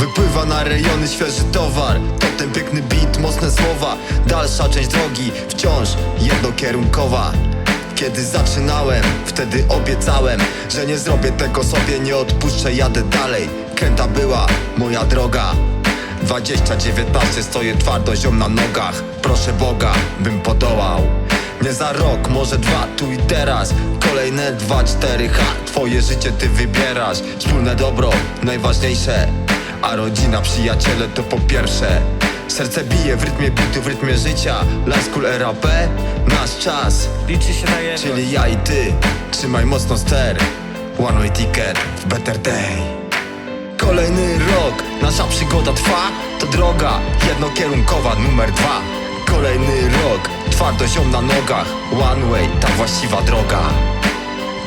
Napływa na rejony świeży towar. To ten piękny beat, mocne słowa. Dalsza część drogi wciąż jednokierunkowa. Kiedy zaczynałem, wtedy obiecałem Że nie zrobię tego sobie, nie odpuszczę, jadę dalej. Kręta była moja droga. 2019 stoję twardo, ziom na nogach. Proszę Boga, bym podołał. Nie za rok, może dwa, tu i teraz. Kolejne dwa, cztery, ha. Twoje życie ty wybierasz. Wspólne dobro, najważniejsze A rodzina, przyjaciele to po pierwsze. Serce bije w rytmie bitu, w rytmie życia. Last School RAP, nasz czas. Liczy się na jedno. Czyli ja i ty, trzymaj mocno ster. One way ticket w better day. Kolejny rok, nasza przygoda trwa. To droga jednokierunkowa numer dwa. Kolejny rok, twardo ziom na nogach. One way, ta właściwa droga.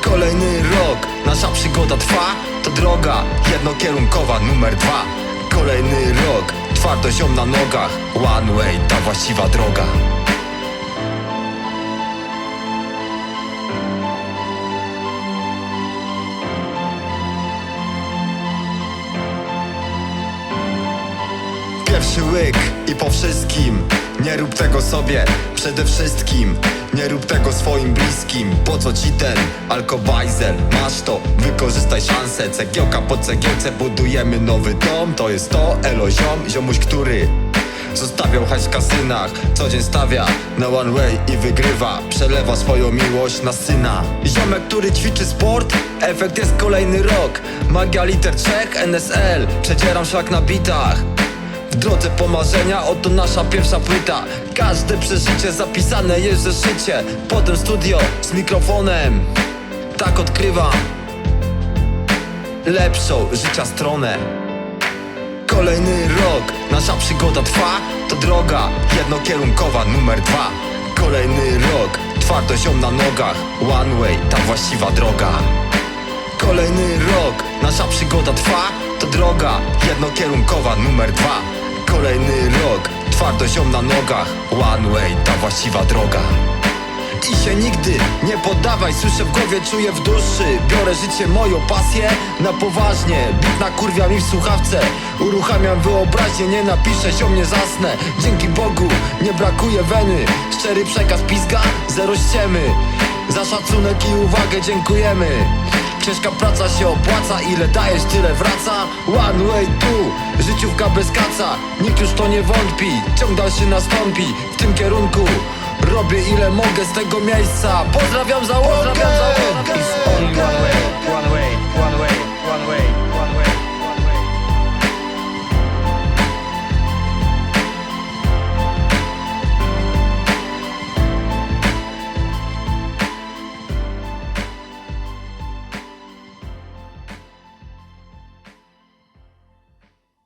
Kolejny rok, nasza przygoda trwa To droga. Jednokierunkowa numer dwa. Kolejny rok, twardo ziom na nogach. One way, ta właściwa droga. Pierwszy łyk i po wszystkim Nie rób tego sobie przede wszystkim. Nie rób tego swoim bliskim. Po co ci ten alkobajzel? Masz to, wykorzystaj szansę. Cegiełka po cegiełce budujemy nowy dom. To jest to, elo ziom, ziomuś, który Zostawiał hajs w kasynach. Co dzień stawia na one way i wygrywa. Przelewa swoją miłość na syna. Ziomek, który ćwiczy sport Efekt jest kolejny rok. Magia liter trzech NSL Przedzieram szlak na bitach w drodze po marzenia, oto nasza pierwsza płyta. Każde przeżycie zapisane jest w zeszycie. Potem studio z mikrofonem. Tak odkrywam Lepszą życia stronę. Kolejny rok, nasza przygoda trwa. To droga jednokierunkowa numer dwa. Kolejny rok, twardo ziom na nogach. One way, ta właściwa droga. Kolejny rok, nasza przygoda trwa. To droga jednokierunkowa numer dwa Kolejny rok, twardo ziom na nogach. One way, ta właściwa droga. I się nigdy nie poddawaj. Słyszę w głowie, czuję w duszy. Biorę życie, moją pasję na poważnie. Bit nakurwia mi w słuchawce. Uruchamiam wyobraźnię, nie napiszę ziom, nie zasnę. Dzięki Bogu nie brakuje weny. Szczery przekaz pizga, zero ściemy. Za szacunek i uwagę dziękujemy Ciężka praca się opłaca, ile dajesz, tyle wraca. One way tu, życiówka bez kaca. Nikt już to nie wątpi, ciąg dalszy nastąpi W tym kierunku. Robię ile mogę z tego miejsca. Pozdrawiam załogę, It's only